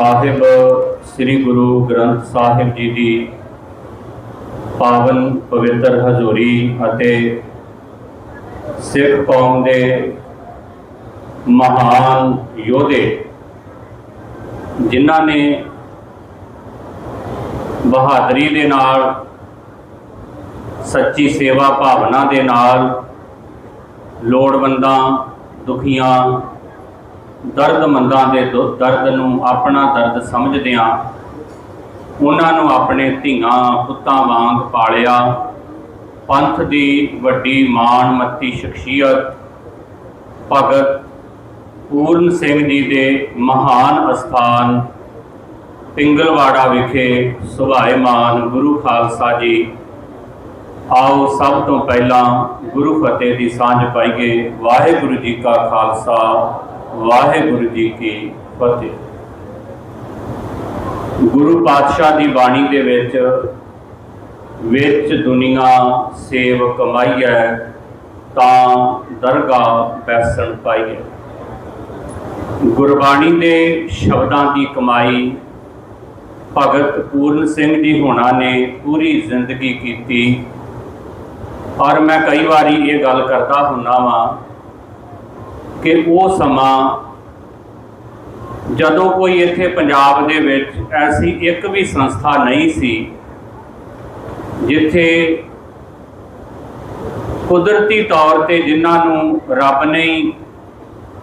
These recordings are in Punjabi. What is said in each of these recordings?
ਸਾਹਿਬ, ਸ੍ਰੀ ਗੁਰੂ ਗ੍ਰੰਥ ਸਾਹਿਬ ਜੀ ਦੀ ਪਾਵਨ ਪਵਿੱਤਰ ਹਜ਼ੂਰੀ ਅਤੇ ਸਿੱਖ ਕੌਮ ਦੇ ਮਹਾਨ ਯੋਧੇ, ਜਿਨ੍ਹਾਂ ਨੇ ਬਹਾਦਰੀ ਦੇ ਨਾਲ, ਸੱਚੀ ਸੇਵਾ ਭਾਵਨਾ ਦੇ ਨਾਲ ਲੋੜਵੰਦਾਂ, ਦੁਖੀਆਂ ਦਰਦਮੰਦਾਂ ਦੇ ਦੁ- ਦਰਦ ਨੂੰ ਆਪਣਾ ਦਰਦ ਸਮਝਦਿਆਂ ਉਹਨਾਂ ਨੂੰ ਆਪਣੇ ਧੀਆਂ ਪੁੱਤਾਂ ਵਾਂਗ ਪਾਲਿਆ। ਪੰਥ ਦੀ ਵੱਡੀ ਮਾਣਮੱਤੀ ਸ਼ਖਸੀਅਤ ਭਗਤ ਪੂਰਨ ਸਿੰਘ ਜੀ ਦੇ ਮਹਾਨ ਅਸਥਾਨ ਪਿੰਗਲਵਾੜਾ ਵਿਖੇ ਸੁਭਾਏਮਾਨ ਗੁਰੂ ਖਾਲਸਾ ਜੀ। ਆਓ ਸਭ ਤੋਂ ਪਹਿਲਾਂ ਗੁਰੂ ਫਤਿਹ ਦੀ ਸਾਂਝ ਪਾਈਏ। ਵਾਹਿਗੁਰੂ ਜੀ ਕਾ ਖਾਲਸਾ। ਵਾਹਿਗੁਰੂ ਜੀ ਕੀ ਫਤਿਹ। ਗੁਰੂ ਪਾਤਸ਼ਾਹ ਦੀ ਬਾਣੀ ਦੇ ਵਿੱਚ ਵਿੱਚ ਦੁਨੀਆ ਸੇਵ ਕਮਾਈਐ ਤਾਂ ਦਰਗਾਹ ਬੈਸਣ ਪਾਈ ਹੈ। ਗੁਰਬਾਣੀ ਦੇ ਸ਼ਬਦਾਂ ਦੀ ਕਮਾਈ ਭਗਤ ਪੂਰਨ ਸਿੰਘ ਜੀ ਹੋਣਾ ਨੇ ਪੂਰੀ ਜ਼ਿੰਦਗੀ ਕੀਤੀ। ਔਰ ਮੈਂ ਕਈ ਵਾਰੀ ਇਹ ਗੱਲ ਕਰਦਾ ਹੁੰਨਾ ਵਾਂ ਕਿ ਉਹ ਸਮਾਂ ਜਦੋਂ ਕੋਈ ਇੱਥੇ ਪੰਜਾਬ ਦੇ ਵਿੱਚ ਐਸੀ ਇੱਕ ਵੀ ਸੰਸਥਾ ਨਹੀਂ ਸੀ ਜਿੱਥੇ ਕੁਦਰਤੀ ਤੌਰ ਤੇ ਜਿਨ੍ਹਾਂ ਨੂੰ ਰੱਬ ਨੇ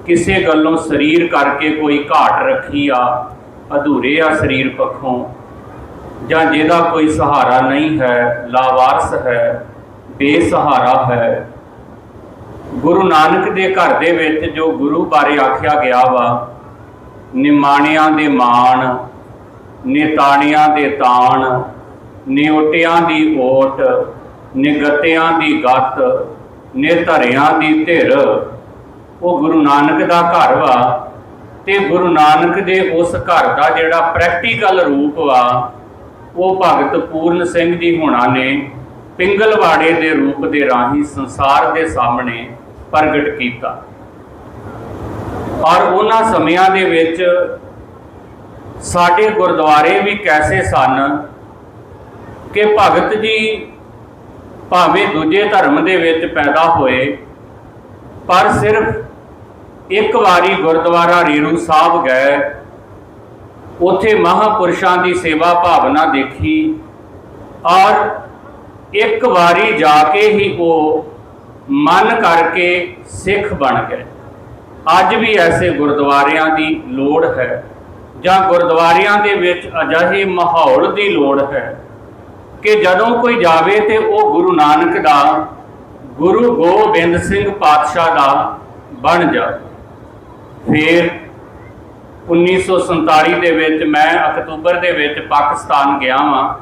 ਕਿਸੇ ਗੱਲੋਂ ਸਰੀਰ ਕਰਕੇ ਕੋਈ ਘਾਟ ਰੱਖੀ ਆ, ਅਧੂਰੇ ਆ ਸਰੀਰ ਪੱਖੋਂ, ਜਾਂ ਜਿਹਦਾ ਕੋਈ ਸਹਾਰਾ ਨਹੀਂ ਹੈ, ਲਾਵਾਰਸ ਹੈ, ਬੇਸਹਾਰਾ ਹੈ ਗੁਰੂ ਨਾਨਕ ਦੇ ਘਰ ਦੇ ਵਿੱਚ ਜੋ ਗੁਰੂ ਬਾਰੇ ਆਖਿਆ ਗਿਆ ਵਾ, ਨਿਮਾਣਿਆਂ ਦੇ ਮਾਣ, ਨਿਤਾਣਿਆਂ ਦੇ ਤਾਣ, ਨਿਉਟਿਆਂ ਦੀ ਓਟ, ਨਿਗਤਿਆਂ ਦੀ ਗੱਤ ਨਿਧਰਿਆਂ ਦੀ ਧਿਰ, ਉਹ ਗੁਰੂ ਨਾਨਕ ਦਾ ਘਰ ਵਾ ਤੇ ਗੁਰੂ ਨਾਨਕ ਦੇ ਉਸ ਘਰ ਦਾ ਜਿਹੜਾ ਪ੍ਰੈਕਟੀਕਲ ਰੂਪ ਵਾ, ਉਹ ਭਗਤ ਪੂਰਨ ਸਿੰਘ ਜੀ ਹੋਣਾ ਨੇ ਪਿੰਗਲਵਾੜੇ ਦੇ ਰੂਪ ਦੇ ਰਾਹੀਂ ਸੰਸਾਰ ਦੇ ਸਾਹਮਣੇ ਪ੍ਰਗਟ ਕੀਤਾ। ਔਰ ਉਹਨਾਂ ਸਮਿਆਂ ਦੇ ਵਿੱਚ ਸਾਡੇ ਗੁਰਦੁਆਰੇ ਵੀ ਕੈਸੇ ਸਨ ਕਿ ਭਗਤ ਜੀ ਭਾਵੇਂ ਦੂਜੇ ਧਰਮ ਦੇ ਵਿੱਚ ਪੈਦਾ ਹੋਏ, ਪਰ ਸਿਰਫ ਇੱਕ ਵਾਰੀ ਗੁਰਦੁਆਰਾ ਰੀਰੂ ਸਾਹਿਬ ਗਏ, ਉੱਥੇ ਮਹਾਪੁਰਸ਼ਾਂ ਦੀ ਸੇਵਾ ਭਾਵਨਾ ਦੇਖੀ ਔਰ ਇੱਕ ਵਾਰੀ ਜਾ ਕੇ ਹੀ ਉਹ ਮਨ ਕਰਕੇ ਸਿੱਖ ਬਣ ਗਏ। ਅੱਜ ਵੀ ਐਸੇ ਗੁਰਦੁਆਰਿਆਂ ਦੀ ਲੋੜ ਹੈ, ਜਾਂ ਗੁਰਦੁਆਰਿਆਂ ਦੇ ਵਿੱਚ ਅਜਿਹੇ ਮਾਹੌਲ ਦੀ ਲੋੜ ਹੈ ਕਿ ਜਦੋਂ ਕੋਈ ਜਾਵੇ ਤੇ ਉਹ ਗੁਰੂ ਨਾਨਕ ਦਾ, ਗੁਰੂ ਗੋਬਿੰਦ ਸਿੰਘ ਪਾਤਸ਼ਾਹ ਦਾ ਬਣ ਜਾਵੇ। ਫਿਰ 1947 ਦੇ ਵਿੱਚ ਮੈਂ ਅਕਤੂਬਰ ਦੇ ਵਿੱਚ ਪਾਕਿਸਤਾਨ ਗਿਆ ਵਾਂ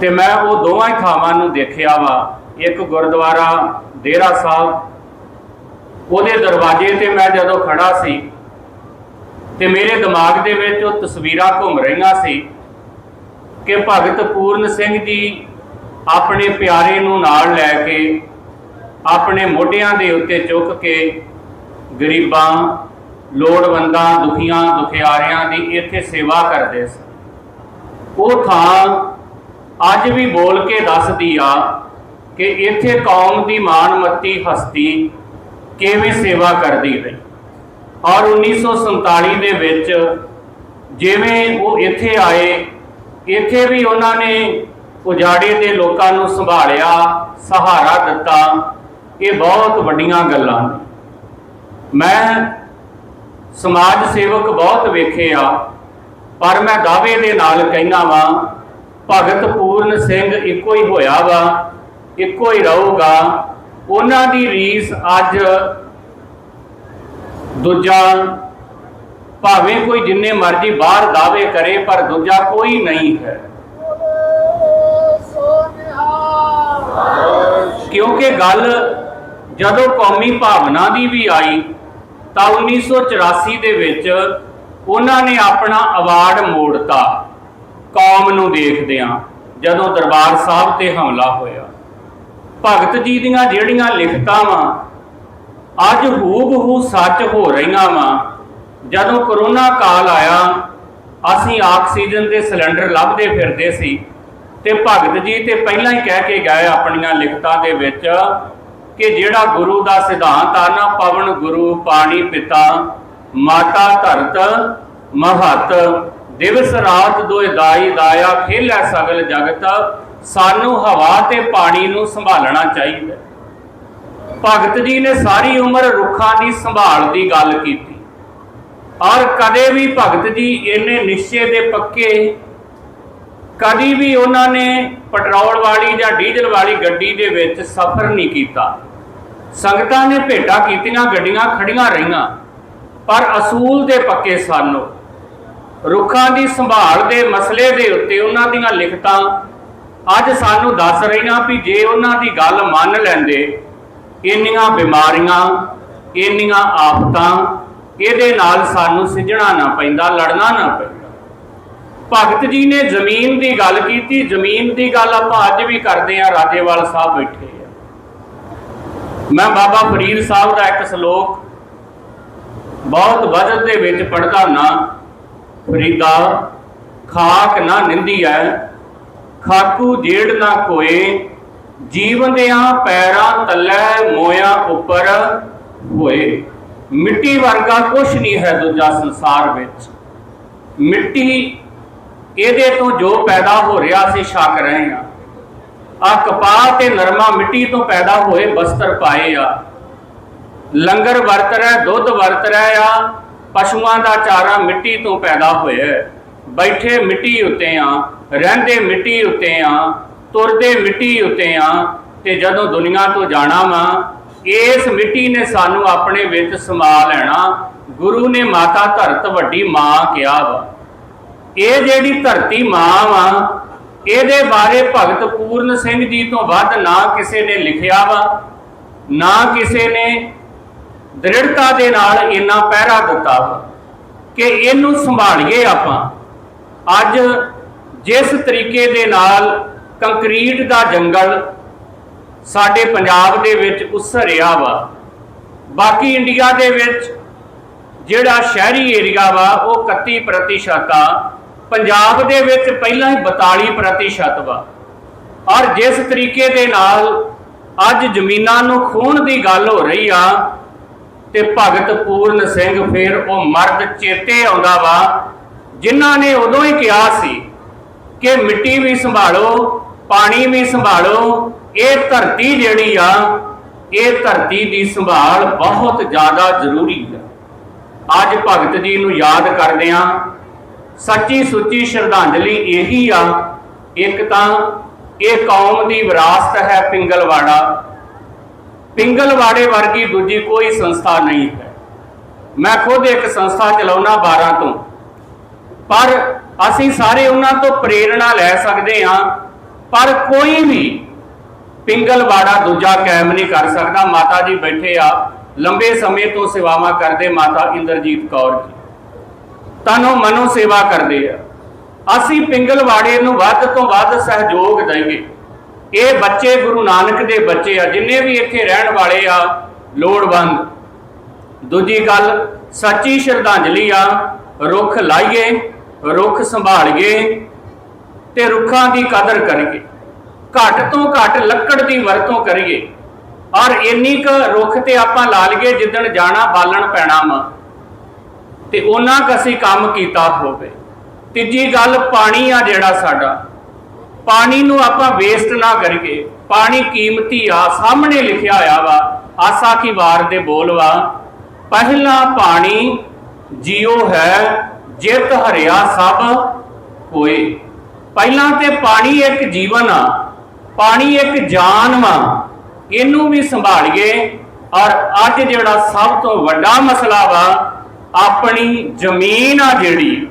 ਤੇ ਮੈਂ ਉਹ ਦੋਵਾਂ ਥਾਵਾਂ ਨੂੰ ਦੇਖਿਆ ਵਾ। ਇੱਕ ਗੁਰਦੁਆਰਾ ਡੇਰਾ ਸਾਹਿਬ, ਉਹਦੇ ਦਰਵਾਜ਼ੇ ਤੇ ਮੈਂ ਜਦੋਂ ਖੜਾ ਸੀ ਤੇ ਮੇਰੇ ਦਿਮਾਗ ਦੇ ਵਿੱਚ ਉਹ ਤਸਵੀਰਾਂ ਘੁੰਮ ਰਹੀਆਂ ਸੀ ਕਿ ਭਗਤ ਪੂਰਨ ਸਿੰਘ ਜੀ ਆਪਣੇ ਪਿਆਰੇ ਨੂੰ ਨਾਲ ਲੈ ਕੇ, ਆਪਣੇ ਮੋਢਿਆਂ ਦੇ ਉੱਤੇ ਚੁੱਕ ਕੇ ਗਰੀਬਾਂ, ਲੋੜਵੰਦਾਂ, ਦੁਖੀਆਂ, ਦੁਖਿਆਰਿਆਂ ਦੀ ਇੱਥੇ ਸੇਵਾ ਕਰਦੇ ਸੀ। ਉਹ ਥਾਂ ਅੱਜ ਵੀ ਬੋਲ ਕੇ ਦੱਸਦੀ ਆ ਕਿ ਇੱਥੇ ਕੌਮ ਦੀ ਮਾਣਮੱਤੀ ਹਸਤੀ ਕਿਵੇਂ ਸੇਵਾ ਕਰਦੀ ਰਹੀ। ਔਰ 1947 ਦੇ ਵਿੱਚ ਜਿਵੇਂ ਉਹ ਇੱਥੇ ਆਏ, ਇੱਥੇ ਵੀ ਉਹਨਾਂ ਨੇ ਉਜਾੜੇ ਦੇ ਲੋਕਾਂ ਨੂੰ ਸੰਭਾਲਿਆ, ਸਹਾਰਾ ਦਿੱਤਾ। ਇਹ ਬਹੁਤ ਵੱਡੀਆਂ ਗੱਲਾਂ ਨੇ। ਮੈਂ ਸਮਾਜ ਸੇਵਕ ਬਹੁਤ ਵੇਖੇ ਆ ਪਰ ਮੈਂ ਦਾਅਵੇ ਦੇ ਨਾਲ ਕਹਿਣਾ ਵਾਂ ਭਗਤ ਪੂਰਨ ਸਿੰਘ ਇੱਕੋ ਹੀ ਹੋਇਆ ਵਾ। ਇੱਕੋ ਹੀ ਰਹੂਗਾ। ਉਹਨਾਂ ਦੀ ਰੀਸ ਅੱਜ ਦੂਜਾ ਭਾਵੇਂ ਕੋਈ ਜਿੰਨੇ ਮਰਜ਼ੀ ਬਾਹਰ ਦਾਅਵੇ ਕਰੇ, ਪਰ ਦੂਜਾ ਕੋਈ ਨਹੀਂ ਹੈ। ਕਿਉਂਕਿ ਗੱਲ ਜਦੋਂ ਕੌਮੀ ਭਾਵਨਾ ਦੀ ਵੀ ਆਈ, ਤਾਂ 1984 ਦੇ ਵਿੱਚ ਉਹਨਾਂ ਨੇ ਆਪਣਾ ਅਵਾਰਡ ਮੋੜਤਾ। ਕੌਮ ਨੂੰ ਦੇਖਦਿਆਂ ਜਦੋਂ ਦਰਬਾਰ ਸਾਹਿਬ ਤੇ ਹਮਲਾ ਹੋਇਆ। ਭਗਤ ਜੀ ਦੀਆਂ ਜਿਹੜੀਆਂ ਲਿਖਤਾਂ ਵਾ, ਅੱਜ ਹੂਬਹੂ ਸੱਚ ਹੋ ਰਹੀਆਂ ਵਾਂ। ਜਦੋਂ ਕਰੋਨਾ ਕਾਲ ਆਇਆ, ਅਸੀਂ ਆਕਸੀਜਨ ਦੇ ਸਿਲੰਡਰ ਲੱਭਦੇ ਫਿਰਦੇ ਸੀ ਤੇ ਭਗਤ ਜੀ ਤੇ ਪਹਿਲਾਂ ਹੀ ਕਹਿ ਕੇ ਗਏ ਆਪਣੀਆਂ ਲਿਖਤਾਂ ਦੇ ਵਿੱਚ ਕਿ ਜਿਹੜਾ ਗੁਰੂ ਦਾ ਸਿਧਾਂਤ ਆ ਨਾ, ਪਵਨ ਗੁਰੂ, ਪਾਣੀ ਪਿਤਾ, ਮਾਤਾ ਧਰਤ, ਮਹਤ, ਦਿਵਸ ਰਾਤ ਦੋਇ ਦਾਈ ਦਾਇਆ, ਖੇਲੇ ਸਗਲ ਜਗਤ ਸਾਨੂੰ ਹਵਾ ਤੇ ਪਾਣੀ ਨੂੰ ਸੰਭਾਲਣਾ ਚਾਹੀਦਾ ਭਗਤ ਜੀ ਨੇ ਸਾਰੀ ਉਮਰ ਰੁੱਖਾਂ ਦੀ ਸੰਭਾਲ ਦੀ ਗੱਲ ਕੀਤੀ। ਔਰ ਕਦੇ ਵੀ ਭਗਤ ਜੀ ਇਹਨੇ ਨਿਸ਼ਚੇ ਦੇ ਪੱਕੇ, ਕਦੀ ਵੀ ਉਹਨਾਂ ਨੇ ਪੈਟਰੋਲ ਵਾਲੀ ਜਾਂ ਡੀਜ਼ਲ ਵਾਲੀ ਗੱਡੀ ਦੇ ਵਿੱਚ ਸਫ਼ਰ ਨਹੀਂ ਕੀਤਾ। ਸੰਗਤਾਂ ਨੇ ਭੇਟਾ ਕੀਤੀਆਂ, ਗੱਡੀਆਂ ਖੜੀਆਂ ਰਹੀਆਂ। ਪਰ ਅਸੂਲ ਦੇ ਪੱਕੇ ਸਨ। ਰੁੱਖਾਂ ਦੀ ਸੰਭਾਲ ਦੇ ਮਸਲੇ ਦੇ ਉੱਤੇ ਉਹਨਾਂ ਦੀਆਂ ਲਿਖਤਾਂ ਅੱਜ ਸਾਨੂੰ ਦੱਸ ਰਹੀਆਂ ਵੀ ਜੇ ਉਹਨਾਂ ਦੀ ਗੱਲ ਮੰਨ ਲੈਂਦੇ, ਇੰਨੀਆਂ ਬਿਮਾਰੀਆਂ, ਇੰਨੀਆਂ ਆਫਤਾਂ, ਇਹਦੇ ਨਾਲ ਸਾਨੂੰ ਸਿੱਝਣਾ ਨਾ ਪੈਂਦਾ, ਲੜਨਾ ਨਾ ਪੈਂਦਾ। ਭਗਤ ਜੀ ਨੇ ਜ਼ਮੀਨ ਦੀ ਗੱਲ ਕੀਤੀ, ਜ਼ਮੀਨ ਦੀ ਗੱਲ ਆਪਾਂ ਅੱਜ ਵੀ ਕਰਦੇ ਆ ਰਾਜੇਵਾਲ ਸਾਹਿਬ ਬੈਠੇ ਆ। ਮੈਂ ਬਾਬਾ ਫਰੀਦ ਸਾਹਿਬ ਦਾ ਇੱਕ ਸ਼ਲੋਕ ਬਹੁਤ ਵਜਨ ਦੇ ਵਿੱਚ ਪੜਦਾ ਨਾ ਫਰੀਦਾ, ਖਾਕ ਨਾ ਨਿੰਦੀ ਹੈ ਖਾਕੂ ਜੇੜ ਨਾ ਕੋਏ, ਜੀਵਨ ਦਿਆਂ ਪੈਰਾਂ ਤਲੇ ਮੋਇਆ ਉੱਪਰ ਹੋਏ। ਮਿੱਟੀ ਵਰਗਾ ਕੁਛ ਨਹੀਂ ਹੈ ਦੂਜਾ ਸੰਸਾਰ ਵਿੱਚ। ਮਿੱਟੀ ਇਹਦੇ ਤੋਂ ਜੋ ਪੈਦਾ ਹੋ ਰਿਹਾ ਸੀ ਛਕ ਰਹੇ ਆ ਆ ਕਪਾਹ ਤੇ ਨਰਮਾ ਮਿੱਟੀ ਤੋਂ ਪੈਦਾ ਹੋਏ ਬਸਤਰ ਪਾਏ ਆ। ਲੰਗਰ ਵਰਤ ਰਿਹਾ, ਦੁੱਧ ਵਰਤ ਰਿਹਾ ਆ, ਪਸ਼ੂਆਂ ਦਾ ਚਾਰਾ ਮਿੱਟੀ ਤੋਂ ਪੈਦਾ ਹੋਇਆ ਬੈਠੇ ਮਿੱਟੀ ਉੱਤੇ ਆ, ਰਹਿੰਦੇ ਮਿੱਟੀ ਉੱਤੇ ਆ, ਤੁਰਦੇ ਮਿੱਟੀ ਉੱਤੇ ਆ, ਤੇ ਜਦੋਂ ਦੁਨੀਆ ਤੋਂ ਜਾਣਾ ਵਾ, ਇਸ ਮਿੱਟੀ ਨੇ ਸਾਨੂੰ ਆਪਣੇ ਵਿੱਚ ਸਮਾ ਲੈਣਾ। ਗੁਰੂ ਨੇ ਮਾਤਾ ਧਰਤ ਵੱਡੀ ਮਾਂ ਕਿਹਾ ਵਾ। ਇਹ ਜਿਹੜੀ ਧਰਤੀ ਮਾਂ ਵਾ, ਇਹਦੇ ਬਾਰੇ ਭਗਤ ਪੂਰਨ ਸਿੰਘ ਜੀ ਤੋਂ ਵੱਧ ਨਾ ਕਿਸੇ ਨੇ ਲਿਖਿਆ ਵਾ, ਨਾ ਕਿਸੇ ਨੇ ਦ੍ਰਿੜਤਾ ਦੇ ਨਾਲ ਇੰਨਾ ਪਹਿਰਾ ਦਿੱਤਾ ਵਾ ਕਿ ਇਹਨੂੰ ਸੰਭਾਲੀਏ ਆਪਾਂ। ਅੱਜ ਜਿਸ ਤਰੀਕੇ ਦੇ ਨਾਲ ਕੰਕਰੀਟ ਦਾ ਜੰਗਲ ਸਾਡੇ ਪੰਜਾਬ ਦੇ ਵਿੱਚ ਉਸਰਿਆ ਵਾ, ਬਾਕੀ ਇੰਡੀਆ ਦੇ ਵਿੱਚ ਜਿਹੜਾ ਸ਼ਹਿਰੀ ਏਰੀਆ ਵਾ, ਉਹ 31% ਆ। ਪੰਜਾਬ ਦੇ ਵਿੱਚ ਪਹਿਲਾਂ ਹੀ 42% ਵਾ। ਔਰ ਜਿਸ ਤਰੀਕੇ ਦੇ ਨਾਲ ਅੱਜ ਜ਼ਮੀਨਾਂ ਨੂੰ ਖੋਣ ਦੀ ਗੱਲ ਹੋ ਰਹੀ ਆ, ਤੇ ਭਗਤ ਪੂਰਨ ਸਿੰਘ ਫਿਰ ਉਹ ਮਰਦ ਚੇਤੇ ਆਉਂਦਾ ਵਾ ਜਿਨ੍ਹਾਂ ਨੇ ਉਦੋਂ ਹੀ ਕਿਹਾ ਸੀ ਕਿ ਮਿੱਟੀ ਵੀ ਸੰਭਾਲੋ, ਪਾਣੀ ਵੀ ਸੰਭਾਲੋ, ਇਹ ਧਰਤੀ ਜਿਹੜੀ ਆ, ਇਹ ਧਰਤੀ ਦੀ ਸੰਭਾਲ ਬਹੁਤ ਜ਼ਿਆਦਾ ਜ਼ਰੂਰੀ ਹੈ ਅੱਜ ਭਗਤ ਜੀ ਨੂੰ ਯਾਦ ਕਰਦੇ ਆ ਸੱਚੀ ਸੁੱਚੀ ਸ਼ਰਧਾਂਜਲੀ ਇਹੀ ਆ। ਇੱਕ ਤਾਂ ਇਹ ਕੌਮ ਦੀ ਵਿਰਾਸਤ ਹੈ ਪਿੰਗਲਵਾੜਾ। ਪਿੰਗਲਵਾੜੇ ਵਰਗੀ ਦੂਜੀ ਕੋਈ ਸੰਸਥਾ ਨਹੀਂ ਹੈ। ਮੈਂ ਖੁਦ ਇੱਕ ਸੰਸਥਾ ਚਲਾਉਣਾ 12 ਤੋਂ। ਪਰ ਅਸੀਂ ਸਾਰੇ ਉਹਨਾਂ ਤੋਂ ਪ੍ਰੇਰਣਾ ਲੈ ਸਕਦੇ ਹਾਂ, ਪਰ ਕੋਈ ਵੀ ਪਿੰਗਲਵਾੜਾ ਦੂਜਾ ਕਾਇਮ ਨਹੀਂ ਕਰ ਸਕਦਾ। ਮਾਤਾ ਜੀ ਬੈਠੇ ਆ, ਲੰਬੇ ਸਮੇਂ ਤੋਂ ਸੇਵਾਵਾਂ ਕਰਦੇ ਮਾਤਾ ਇੰਦਰਜੀਤ ਕੌਰ ਜੀ। ਤਨੋਂ ਮਨੋਂ ਸੇਵਾ ਕਰਦੇ ਆ। ਅਸੀਂ ਪਿੰਗਲਵਾੜੇ ਨੂੰ ਵੱਧ ਤੋਂ ਵੱਧ ਸਹਿਯੋਗ ਦੇਈਏ। ਇਹ ਬੱਚੇ ਗੁਰੂ ਨਾਨਕ ਦੇ ਬੱਚੇ ਆ, ਜਿੰਨੇ ਵੀ ਇੱਥੇ ਰਹਿਣ ਵਾਲੇ ਆ, ਲੋੜਵੰਦ। ਦੂਜੀ ਗੱਲ, ਸੱਚੀ ਸ਼ਰਧਾਂਜਲੀ ਆ, ਰੁੱਖ ਲਾਈਏ ਰੁੱਖ ਸੰਭਾਲੀਏ ਤੇ ਰੁੱਖਾਂ ਦੀ ਕਦਰ ਕਰੀਏ ਘੱਟ ਤੋਂ ਘੱਟ ਲੱਕੜ ਦੀ ਵਰਤੋਂ ਕਰੀਏ ਔਰ ਇੰਨੀ ਕੁ ਰੁੱਖ ਤੇ ਆਪਾਂ ਲਾ ਲਈਏ ਜਿੱਦਣ ਜਾਣਾ ਬਾਲਣ ਪੈਣਾ ਵਾ। ਤੇ ਉਹਨਾਂ ਕ ਅਸੀਂ ਕੰਮ ਕੀਤਾ ਹੋਵੇ। ਤੀਜੀ ਗੱਲ ਪਾਣੀ ਆ ਜਿਹੜਾ ਸਾਡਾ। ਪਾਣੀ ਨੂੰ ਆਪਾਂ ਵੇਸਟ ਨਾ ਕਰੀਏ। ਪਾਣੀ ਕੀਮਤੀ ਆ, ਸਾਹਮਣੇ ਲਿਖਿਆ ਹੋਇਆ ਵਾ, ਆਸਾ ਕੀ ਵਾਰ ਦੇ ਬੋਲ ਵਾ। ਪਹਿਲਾ ਪਾਣੀ ਜੀਓ ਹੈ ਜਿਤ ਹਰਿਆ ਸਭ ਹੋਏ। ਪਹਿਲਾਂ ਤੇ ਪਾਣੀ ਇੱਕ ਜੀਵਨ ਆ, ਪਾਣੀ ਇੱਕ ਜਾਨ ਵਾ। ਇਹਨੂੰ ਵੀ ਸੰਭਾਲੀਏ। ਔਰ ਅੱਜ ਜਿਹੜਾ ਸਭ ਤੋਂ ਵੱਡਾ ਮਸਲਾ ਵਾ, ਆਪਣੀ ਜ਼ਮੀਨ ਆ ਜਿਹੜੀ,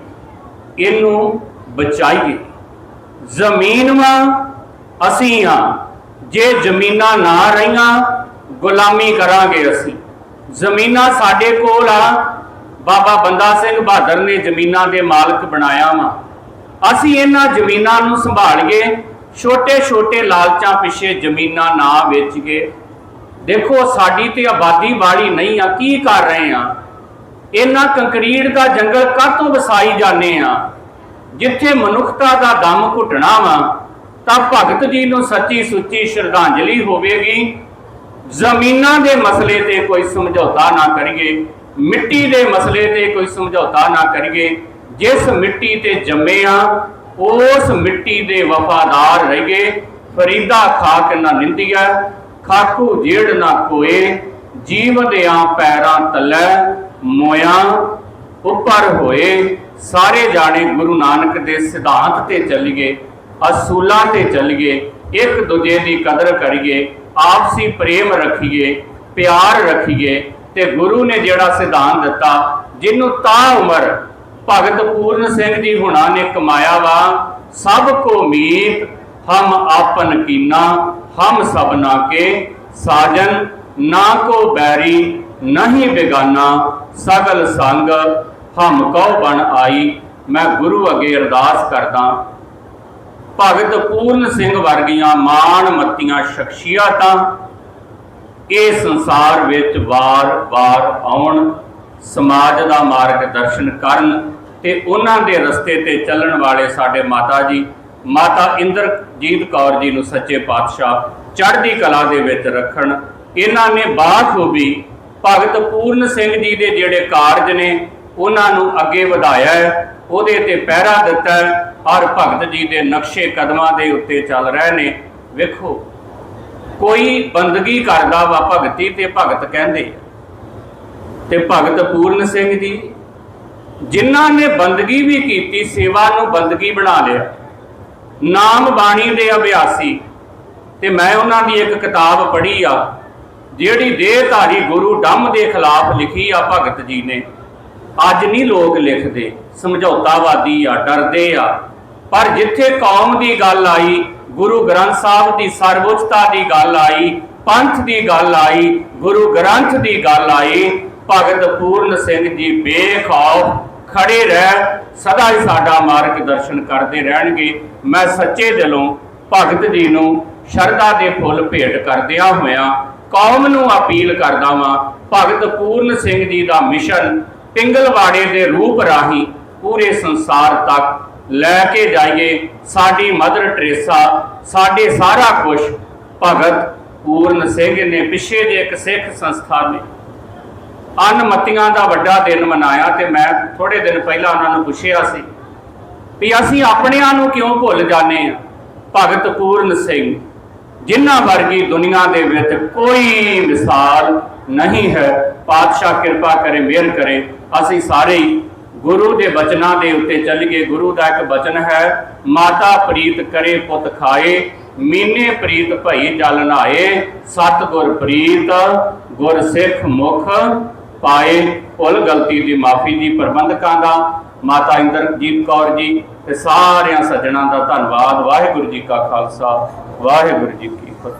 ਇਹਨੂੰ ਬਚਾਈਏ। ਜ਼ਮੀਨ ਵਾ, ਅਸੀਂ ਆ। ਜੇ ਜ਼ਮੀਨਾਂ ਨਾ ਰਹੀਆਂ, ਗੁਲਾਮੀ ਕਰਾਂਗੇ ਅਸੀਂ। ਜ਼ਮੀਨਾਂ ਸਾਡੇ ਕੋਲ ਆ ਬਾਬਾ ਬੰਦਾ ਸਿੰਘ ਬਹਾਦਰ ਨੇ ਜ਼ਮੀਨਾਂ ਦੇ ਮਾਲਕ ਬਣਾਇਆ ਵਾ। ਅਸੀਂ ਇਹਨਾਂ ਜ਼ਮੀਨਾਂ ਨੂੰ ਸੰਭਾਲੀਏ ਛੋਟੇ ਛੋਟੇ ਲਾਲਚਾਂ ਪਿੱਛੇ ਜ਼ਮੀਨਾਂ ਨਾ ਵੇਚ ਕੇ ਦੇਖੋ, ਸਾਡੀ ਤੇ ਆਬਾਦੀ ਵਾਲੀ ਨਹੀਂ ਆ, ਕੀ ਕਰ ਰਹੇ ਆ? ਇਹਨਾਂ ਕੰਕਰੀਟ ਦਾ ਜੰਗਲ ਕਾਹਤੋਂ ਵਸਾਈ ਜਾਂਦੇ ਆ? ਜਿੱਥੇ ਮਨੁੱਖਤਾ ਦਾ ਦਮ ਘੁੱਟਣਾ ਵਾ, ਤਾਂ ਭਗਤ ਜੀ ਨੂੰ ਸੱਚੀ ਸੁੱਚੀ ਸ਼ਰਧਾਂਜਲੀ ਹੋਵੇਗੀ। ਜ਼ਮੀਨਾਂ ਦੇ ਮਸਲੇ ਤੇ ਕੋਈ ਸਮਝੌਤਾ ਨਾ ਕਰੀਏ। ਮਿੱਟੀ ਦੇ ਮਸਲੇ ਤੇ ਕੋਈ ਸਮਝੌਤਾ ਨਾ ਕਰੀਏ, ਜਿਸ ਮਿੱਟੀ ਤੇ ਜੰਮੇ ਆ ਉਸ ਮਿੱਟੀ ਦੇ ਵਫਾਦਾਰ ਰਹੀਏ, ਫਰੀਦਾ ਖਾਕ ਨਾ ਨਿੰਦਿਆ ਖਾਕੂ ਜੇੜ ਨਾ ਕੋਏ ਜੀਵ ਦਿਆਂ ਪੈਰਾਂ ਤਲੇ ਮੋਇਆ, ਉੱਪਰ ਹੋਏ, ਸਾਰੇ ਜਾਣੇ ਗੁਰੂ ਨਾਨਕ ਦੇ ਸਿਧਾਂਤ ਤੇ ਚੱਲੀਏ, ਅਸੂਲਾਂ ਤੇ ਚੱਲੀਏ, ਇੱਕ ਦੂਜੇ ਦੀ ਕਦਰ ਕਰੀਏ, ਆਪਸੀ ਪ੍ਰੇਮ ਰੱਖੀਏ, ਪਿਆਰ ਰੱਖੀਏ ਤੇ ਗੁਰੂ ਨੇ ਜਿਹੜਾ ਸਿਧਾਂਤ ਦਿੱਤਾ, ਜਿਹਨੂੰ ਤਾਂ ਉਮਰ ਭਗਤ ਪੂਰਨ ਸਿੰਘ ਜੀ ਹੁਣਾਂ ਨੇ ਕਮਾਇਆ ਵਾ, ਸਭ ਕੋ ਮੀਤ ਹਮ ਆਪਨ ਕੀਨਾ, ਹਮ ਸਭਨਾ ਕੇ ਸਾਜਨ, ਨਾ ਕੋ ਬੈਰੀ, ਨਹੀਂ ਬੇਗਾਨਾ, ਸਗਲ ਸੰਗ, ਹਮ ਕਉ ਬਣ ਆਈ। ਮੈਂ ਗੁਰੂ ਅੱਗੇ ਅਰਦਾਸ ਕਰਦਾ, ਭਗਤ ਪੂਰਨ ਸਿੰਘ ਵਰਗੀਆਂ ਮਾਣ ਮੱਤੀਆਂ ਸ਼ਖਸੀਅਤਾਂ ਇਹ ਸੰਸਾਰ ਵਿੱਚ ਵਾਰ-ਵਾਰ ਆਉਣ, ਸਮਾਜ ਦਾ ਮਾਰਗਦਰਸ਼ਨ ਕਰਨ ਤੇ ਉਹਨਾਂ ਦੇ ਰਸਤੇ ਤੇ ਚੱਲਣ ਵਾਲੇ ਸਾਡੇ ਮਾਤਾ ਜੀ, ਮਾਤਾ ਇੰਦਰਜੀਤ ਕੌਰ ਜੀ ਨੂੰ ਸੱਚੇ ਪਾਤਸ਼ਾਹ ਚੜ੍ਹਦੀ ਕਲਾ ਦੇ ਵਿੱਚ ਰੱਖਣ। ਇਹਨਾਂ ਨੇ ਬਾਖੂਬੀ ਭਗਤ ਪੂਰਨ ਸਿੰਘ ਜੀ ਦੇ ਜਿਹੜੇ ਕਾਰਜ ਨੇ, ਉਹਨਾਂ ਨੂੰ ਅੱਗੇ ਵਧਾਇਆ ਉਹਦੇ ਤੇ ਪਹਿਰਾ ਦਿੱਤਾ ਹੈ। ਔਰ ਭਗਤ ਜੀ ਦੇ ਨਕਸ਼ੇ ਕਦਮਾਂ ਦੇ ਉੱਤੇ ਚੱਲ ਰਹੇ ਨੇ। ਵੇਖੋ ਕੋਈ ਬੰਦਗੀ ਕਰਦਾ ਵਾ ਭਗਤੀ ਤੇ ਭਗਤ ਕਹਿੰਦੇ ਆ। ਤੇ ਭਗਤ ਪੂਰਨ ਸਿੰਘ ਜੀ, ਜਿਨ੍ਹਾਂ ਨੇ ਬੰਦਗੀ ਵੀ ਕੀਤੀ, ਸੇਵਾ ਨੂੰ ਬੰਦਗੀ ਬਣਾ ਲਿਆ। ਨਾਮ ਬਾਣੀ ਦੇ ਅਭਿਆਸੀ। ਤੇ ਮੈਂ ਉਹਨਾਂ ਦੀ ਇੱਕ ਕਿਤਾਬ ਪੜ੍ਹੀ ਆ, ਜਿਹੜੀ ਦੇਹਧਾਰੀ ਗੁਰੂ ਡੰਮ ਦੇ ਖਿਲਾਫ ਲਿਖੀ ਆ ਭਗਤ ਜੀ ਨੇ। ਅੱਜ ਨਹੀਂ ਲੋਕ ਲਿਖਦੇ, ਸਮਝੌਤਾਵਾਦੀ ਆ, ਡਰਦੇ ਆ। ਪਰ ਜਿੱਥੇ ਕੌਮ ਦੀ ਗੱਲ ਆਈ ਗੁਰੂ ਗ੍ਰੰਥ ਸਾਹਿਬ ਦੀ ਸਰਵਉੱਚਤਾ ਦੀ ਗੱਲ ਆਈ, ਪੰਥ ਦੀ ਗੱਲ ਆਈ, ਗੁਰੂ ਗ੍ਰੰਥ ਦੀ ਗੱਲ ਆਈ, ਭਗਤ ਪੂਰਨ ਸਿੰਘ ਜੀ ਬੇਖੌਫ ਖੜੇ ਰਹਿ, ਸਦਾ ਹੀ ਸਾਡਾ ਮਾਰਗਦਰਸ਼ਨ ਕਰਦੇ ਰਹਿਣਗੇ। ਮੈਂ ਸੱਚੇ ਦਿਲੋਂ ਭਗਤ ਜੀ ਨੂੰ ਸ਼ਰਧਾ ਦੇ ਫੁੱਲ ਭੇਟ ਕਰਦਿਆਂ ਹੋਇਆਂ ਕੌਮ ਨੂੰ ਅਪੀਲ ਕਰਦਾ ਵਾਂ, ਭਗਤ ਪੂਰਨ ਸਿੰਘ ਜੀ ਦਾ ਮਿਸ਼ਨ ਪਿੰਗਲਵਾੜੇ ਦੇ ਰੂਪ ਰਾਹੀਂ ਪੂਰੇ ਸੰਸਾਰ ਤੱਕ ਲੈ ਕੇ ਜਾਈਏ। ਸਾਡੀ ਮਦਰ ਟਰੇਸਾ, ਸਾਡੇ ਸਾਰਾ ਕੁਝ ਭਗਤ ਪੂਰਨ ਸਿੰਘ ਨੇ ਪਿੱਛੇ ਜੇ ਇੱਕ ਸਿੱਖ ਸੰਸਥਾ ਨੇ। ਅਨਮਤੀਆਂ ਦਾ ਵੱਡਾ ਦਿਨ ਮਨਾਇਆ ਤੇ ਮੈਂ ਥੋੜੇ ਦਿਨ ਪਹਿਲਾਂ ਉਹਨਾਂ ਨੂੰ ਪੁੱਛਿਆ ਸੀ ਵੀ ਅਸੀਂ ਆਪਣਿਆਂ ਨੂੰ ਕਿਉਂ ਭੁੱਲ ਜਾਂਦੇ ਆ ਭਗਤ ਪੂਰਨ ਸਿੰਘ, ਜਿਨ੍ਹਾਂ ਵਰਗੀ ਦੁਨੀਆ ਦੇ ਵਿੱਚ ਕੋਈ ਮਿਸਾਲ ਨਹੀਂ ਹੈ, ਪਾਤਸ਼ਾਹ ਕਿਰਪਾ ਕਰੇ, ਮਿਹਰ ਕਰੇ, ਅਸੀਂ ਸਾਰੇ ਹੀ ਗੁਰੂ ਦੇ ਬਚਨਾਂ ਦੇ ਉੱਤੇ ਚੱਲੀਏ ਗੁਰੂ ਦਾ ਇੱਕ ਬਚਨ ਹੈ, ਮਾਤਾ ਪ੍ਰੀਤ ਕਰੇ ਪੁੱਤ ਖਾਏ, ਮੀਨੇ ਪ੍ਰੀਤ ਭਈ ਜਲ ਨਾਏ ਸਤ ਗੁਰ ਪ੍ਰੀਤ, ਗੁਰ ਸਿੱਖ ਮੁਖ ਪਾਏ। ਭੁੱਲ ਗਲਤੀ ਦੀ ਮਾਫੀ ਦੀ ਪ੍ਰਬੰਧਕਾਂ ਦਾ, ਮਾਤਾ ਇੰਦਰਜੀਤ ਕੌਰ ਜੀ ਤੇ ਸਾਰਿਆਂ ਸੱਜਣਾਂ ਦਾ ਧੰਨਵਾਦ। ਵਾਹਿਗੁਰੂ ਜੀ ਕਾ ਖਾਲਸਾ, ਵਾਹਿਗੁਰੂ ਜੀ ਕੀ